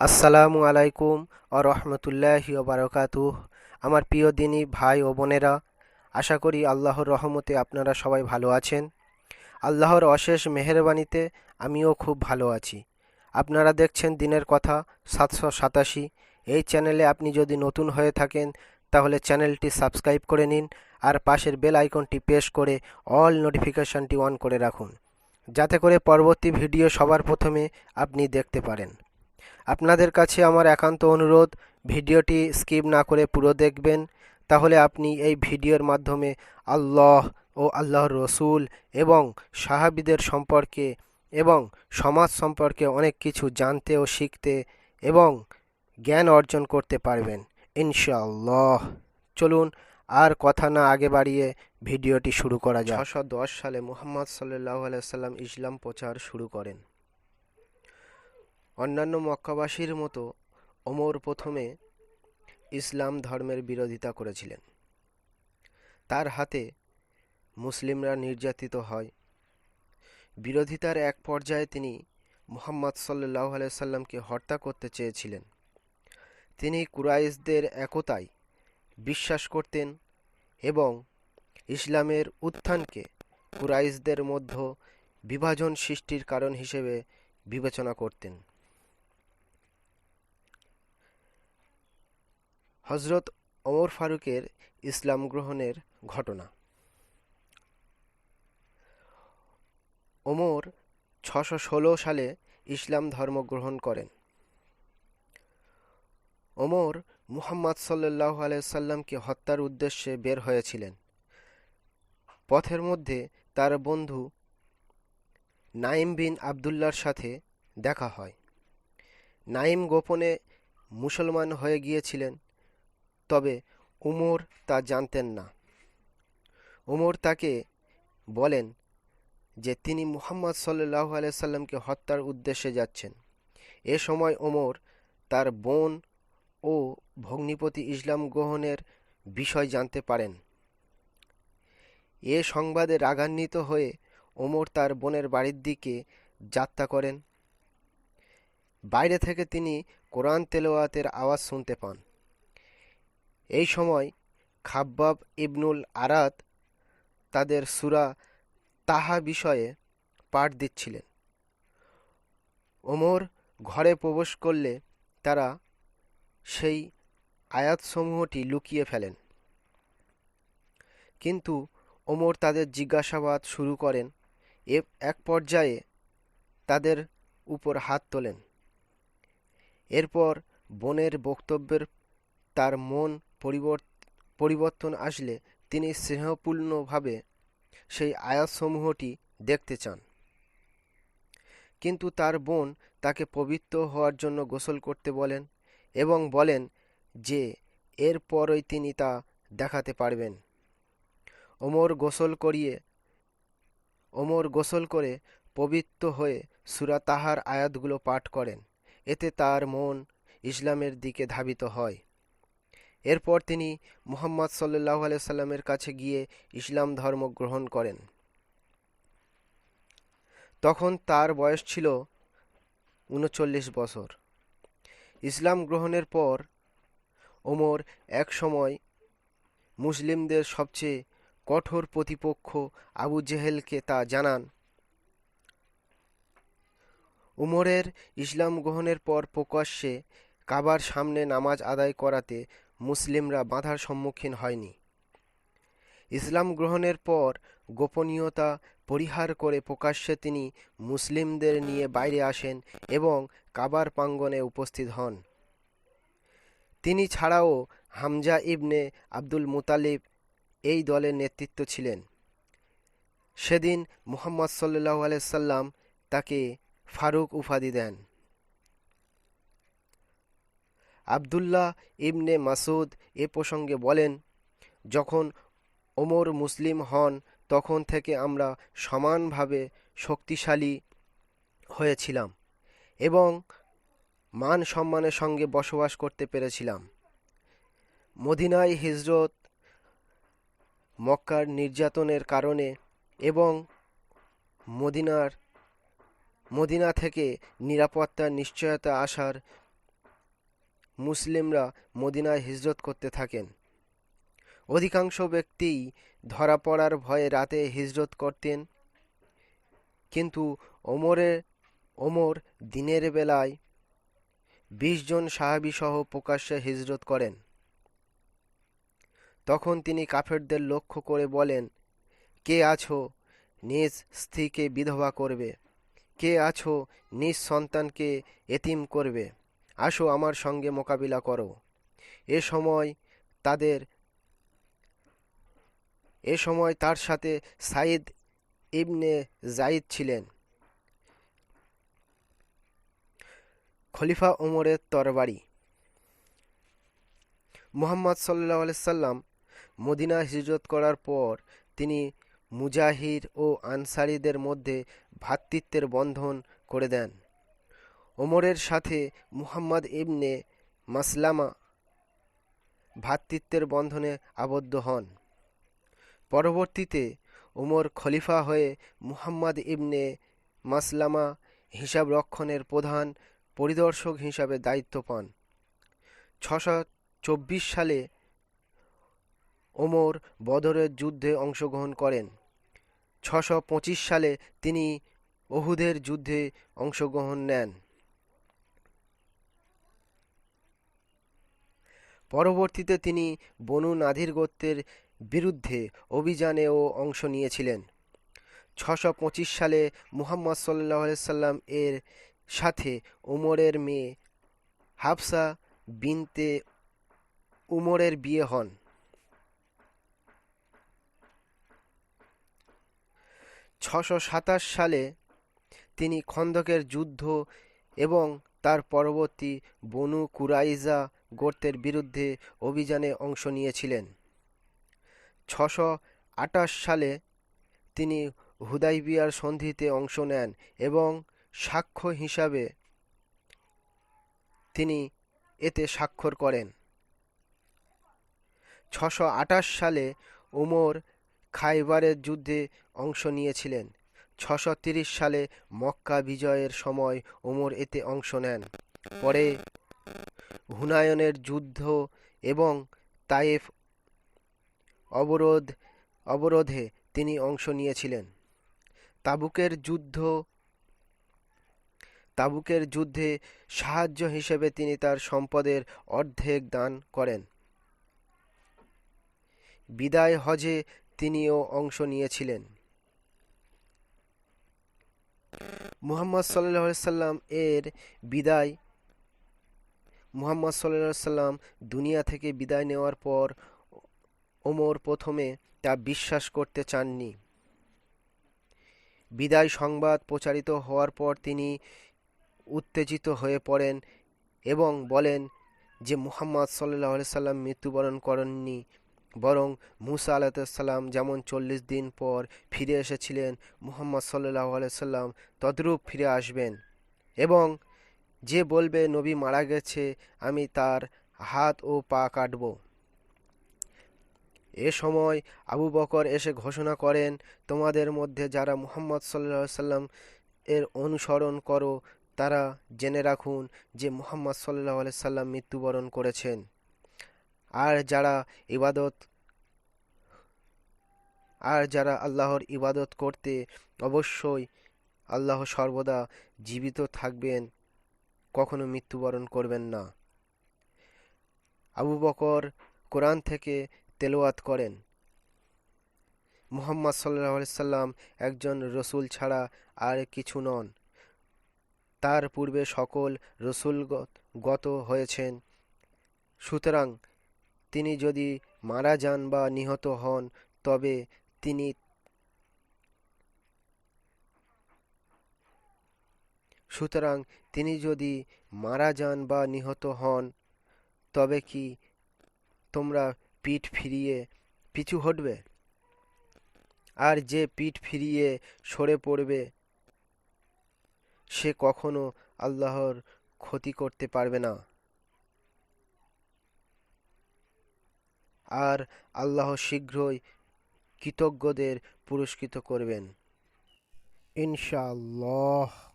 আসসালামু আলাইকুম ও রহমতুল্লাহি বারকাতুহ। আমার প্রিয় দিনী, ভাই ও বোনেরা, আশা করি আল্লাহর রহমতে আপনারা সবাই ভালো আছেন। আল্লাহর অশেষ মেহেরবানিতে আমিও খুব ভালো আছি। আপনারা দেখছেন দিনের কথা সাতশো সাতাশি। এই চ্যানেলে আপনি যদি নতুন হয়ে থাকেন, তাহলে চ্যানেলটি সাবস্ক্রাইব করে নিন আর পাশের বেল আইকনটি প্রেস করে অল নোটিফিকেশনটি অন করে রাখুন। যাতে করে পরবর্তী ভিডিও সবার প্রথমে আপনি দেখতে পারেন। আপনাদের কাছে আমার একান্ত অনুরোধ, ভিডিওটি স্কিপ না করে পুরো দেখবেন। তাহলে আপনি এই ভিডিওর মাধ্যমে আল্লাহ ও আল্লাহর রসুল এবং সাহাবিদের সম্পর্কে এবং সমাজ সম্পর্কে অনেক কিছু জানতে ও শিখতে এবং জ্ঞান অর্জন করতে পারবেন, ইনশাআল্লাহ। চলুন, আর কথা না আগে বাড়িয়ে ভিডিওটি শুরু করা যায় ছশো সালে মুহাম্মদ সাল্লাহ আলাইসাল্লাম ইসলাম প্রচার শুরু করেন। অন্যান্য মক্কাবাসীর মতো ওমর প্রথমে ইসলাম ধর্মের বিরোধিতা করেছিলেন। তার হাতে মুসলিমরা নির্যাতিত হয়। বিরোধিতার এক পর্যায়ে তিনি মুহাম্মদ সাল্লাহ সাল্লামকে হত্যা করতে চেয়েছিলেন। তিনি কুরাইশদের একতায় বিশ্বাস করতেন এবং ইসলামের উত্থানকে কুরাইশদের মধ্য বিভাজন সৃষ্টির কারণ হিসেবে বিবেচনা করতেন। হজরত ওমর ফারুকের ইসলাম গ্রহণের ঘটনা। ওমর ছশো ষোলো সালে ইসলাম ধর্ম গ্রহণ করেন। ওমর মুহাম্মদ সাল্লাহ আলাইসাল্লামকে হত্যার উদ্দেশ্যে বের হয়েছিলেন। পথের মধ্যে তার বন্ধু নাইম বিন আবদুল্লার সাথে দেখা হয়। নাইম গোপনে মুসলমান হয়ে গিয়েছিলেন। তবে উমর তা জানতেন না। উমর তাকে বলেন যে তিনি মুহাম্মদ সাল্লাহ আলাইসাল্লামকে হত্যার উদ্দেশ্যে যাচ্ছেন। এ সময় ওমর তার বোন ও ভগ্নিপতি ইসলাম গ্রহণের বিষয় জানতে পারেন। এ সংবাদে রাগান্বিত হয়ে ওমর তার বোনের বাড়ির দিকে যাত্রা করেন। বাইরে থেকে তিনি কোরআন তেলোয়াতের আওয়াজ শুনতে পান। এই সময় খাব্বাব ইবনুল আরাত তাদের সুরা তাহা বিষয়ে পাঠ দিচ্ছিলেন। ওমর ঘরে প্রবেশ করলে তারা সেই আয়াতসমূহটি লুকিয়ে ফেলেন। কিন্তু ওমর তাদের জিজ্ঞাসাবাদ শুরু করেন এক পর্যায়ে তাদের উপর হাত তোলেন। এরপর বোনের বক্তব্যের তার মন পরিবর্তন আসলে তিনি স্নেহপূর্ণভাবে সেই আয়াতসমূহটি দেখতে চান। কিন্তু তার বোন তাকে পবিত্র হওয়ার জন্য গোসল করতে বলেন এবং বলেন যে এরপরই তিনি তা দেখাতে পারবেন। ওমর গোসল করিয়ে, ওমর গোসল করে পবিত্র হয়ে সুরা তাহার আয়াতগুলো পাঠ করেন। এতে তার মন ইসলামের দিকে ধাবিত হয়। এরপর তিনি মুহাম্মদ সাল্লাহ সাল্লামের কাছে গিয়ে ইসলাম ধর্ম গ্রহণ করেন। তখন তার বয়স ছিল উনচল্লিশ বছর। ইসলাম গ্রহণের পর ওমর এক সময় মুসলিমদের সবচেয়ে কঠোর প্রতিপক্ষ আবু জেহেলকে তা জানান। উমরের ইসলাম গ্রহণের পর প্রকাশ্যে কাবার সামনে নামাজ আদায় করাতে মুসলিমরা বাধার সম্মুখীন হয়নি। ইসলাম গ্রহণের পর গোপনীয়তা পরিহার করে প্রকাশ্যে তিনি মুসলিমদের নিয়ে বাইরে আসেন এবং কাবার প্রাঙ্গনে উপস্থিত হন। তিনি ছাড়াও হামজা ইবনে আব্দুল মুতালিব এই দলের নেতৃত্ব ছিলেন। সেদিন মুহাম্মদ সাল্লাহ আলাইসাল্লাম তাকে ফারুক উপাধি দেন। আবদুল্লাহ ইবনে মাসুদ এ প্রসঙ্গে বলেন, যখন ওমর মুসলিম হন, তখন থেকে আমরা সমানভাবে শক্তিশালী হয়েছিলাম এবং মান সম্মানের সঙ্গে বসবাস করতে পেরেছিলাম। মদিনায় হিজরত, মক্কার নির্যাতনের কারণে এবং মদিনার, মদিনা থেকে নিরাপত্তার নিশ্চয়তা আসার মুসলিমরা মদিনায় হিজরত করতে থাকেন। অধিকাংশ ব্যক্তিই ধরা পড়ার ভয়ে রাতে হিজরত করতেন। কিন্তু ওমরে, ওমর দিনের বেলায় বিশ জন সাহাবি সহ প্রকাশ্যে হিজরত করেন। তখন তিনি কাফেরদের লক্ষ্য করে বলেন, কে আছো? নিজ স্ত্রীকে বিধবা করবে। কে আছো? নিজ সন্তানকে এতিম করবে। আসো আমার সঙ্গে মোকাবিলা করো। এ সময় তাদের, এ সময় তার সাথে সাইদ ইবনে জাইদ ছিলেন। খলিফা ওমরের তরবারি। মুহাম্মদ সাল্লাহ সাল্লাম মদিনা হিজরত করার পর তিনি মুজাহির ও আনসারীদের মধ্যে ভ্রাতৃত্বের বন্ধন করে দেন। ওমরের সাথে মুহাম্মদ ইবনে মাসলামা ভ্রাতৃত্বের বন্ধনে আবদ্ধ হন। পরবর্তীতে ওমর খলিফা হয়ে মুহাম্মদ ইবনে মাসলামা হিসাব রক্ষণের প্রধান পরিদর্শক হিসাবে দায়িত্ব পান। ছশো চব্বিশ সালে ওমর বদরের যুদ্ধে অংশগ্রহণ করেন। ছশো সালে তিনি ওহুদের যুদ্ধে অংশগ্রহণ নেন। পরবর্তীতে তিনি বনু নাধির গোত্রের বিরুদ্ধে অভিযানেও অংশ নিয়েছিলেন। ছশো সালে মুহাম্মদ সাল্লাহ সাল্লাম এর সাথে উমরের মেয়ে হাফসা বিনতে উমরের বিয়ে হন। ছশো সালে তিনি খন্দকের যুদ্ধ এবং তার পরবর্তী বনু কুরাইজা গোত্রের বিরুদ্ধে অভিযানে অংশ নিয়েছিলেন। ছশো সালে তিনি হুদাইবিয়ার সন্ধিতে অংশ নেন এবং সাক্ষ্য হিসাবে তিনি এতে স্বাক্ষর করেন। ছশো সালে উমর খাইবারের যুদ্ধে অংশ নিয়েছিলেন। ছশো সালে মক্কা বিজয়ের সময় ওমর এতে অংশ নেন। পরে হুনায়নের যুদ্ধ এবং তায়েফ অবরোধ, অবরোধে তিনি অংশ নিয়েছিলেন। তাবুকের যুদ্ধ, তাবুকের যুদ্ধে সাহায্য হিসেবে তিনি তার সম্পদের অর্ধেক দান করেন। বিদায় হজে তিনিও অংশ নিয়েছিলেন। মুহাম্মদ সাল্লাহ সাল্লাম এর বিদায়। মুহাম্মদ সাল্লাহ সাল্লাম দুনিয়া থেকে বিদায় নেওয়ার পর ওমর প্রথমে তা বিশ্বাস করতে চাননি। বিদায় সংবাদ প্রচারিত হওয়ার পর তিনি উত্তেজিত হয়ে পড়েন এবং বলেন যে মুহাম্মদ সাল্লাহ সাল্লাম মৃত্যুবরণ করেননি। বরং মুসা আলাতাম যেমন চল্লিশ দিন পর ফিরে এসেছিলেন মুহাম্মদ সাল্লাহ সাল্লাম, তদ্রূপ ফিরে আসবেন। এবং যে বলবে, নবী মারা গেছে, আমি তার হাত ও পা কাটব। এ সময় আবু বকর এসে ঘোষণা করেন, তোমাদের মধ্যে যারা মুহাম্মদ সাল্লাহ সাল্লাম এর অনুসরণ করো, তারা জেনে রাখুন যে মুহাম্মদ সাল্লাহ সাল্লাম মৃত্যুবরণ করেছেন। আর যারা ইবাদত আর যারা আল্লাহর ইবাদত করতে, অবশ্যই আল্লাহ সর্বদা জীবিত থাকবেন, কখনো মৃত্যুবরণ করবেন না। আবু বকর কোরআন থেকে তেলোয়াত করেন। মুহাম্মদ সাল্লাহ সাল্লাম একজন রসুল ছাড়া আর কিছু নন। তার পূর্বে সকল রসুলগত হয়েছেন। সুতরাং তিনি যদি মারা যান বা নিহত হন, তবে তিনি সুতরাং তিনি যদি মারা যান বা নিহত হন, তবে কি তোমরা পিঠ ফিরিয়ে পিছু হটবে? আর যে পিঠ ফিরিয়ে সরে পড়বে, সে কখনো আল্লাহর ক্ষতি করতে পারবে না। আর আল্লাহ শীঘ্রই কৃতজ্ঞদের পুরস্কৃত করবেন। ইনশাআল্লাহ।